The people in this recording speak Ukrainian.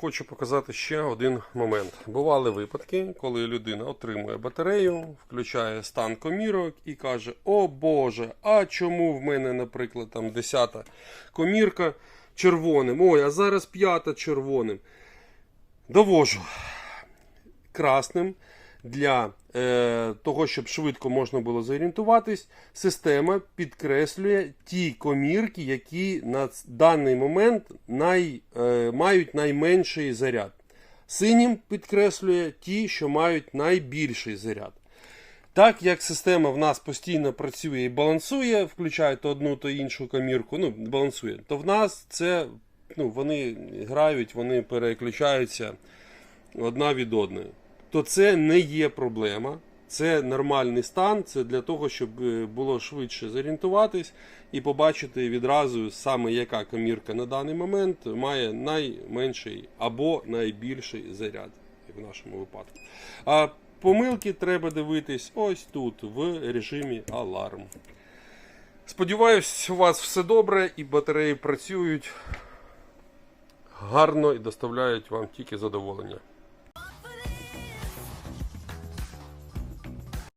Хочу показати ще один момент. Бували випадки, коли людина отримує батарею, включає стан комірок і каже: О Боже, а чому в мене, наприклад, там 10 комірка червоним? Ой, а зараз п'ята червоним. Довожу красним для е, того, щоб швидко можна було зорієнтуватись, система підкреслює ті комірки, які на даний момент най, е, мають найменший заряд. Синім підкреслює ті, що мають найбільший заряд. Так як система в нас постійно працює і балансує, включає то одну, то іншу комірку, ну, балансує, то в нас це ну, вони грають, вони переключаються одна від одної. То це не є проблема. Це нормальний стан, це для того, щоб е, було швидше зорієнтуватись і побачити відразу саме яка комірка на даний момент має найменший або найбільший заряд в нашому випадку. А помилки треба дивитись ось тут, в режимі аларм. Сподіваюсь, у вас все добре і батареї працюють гарно і доставляють вам тільки задоволення.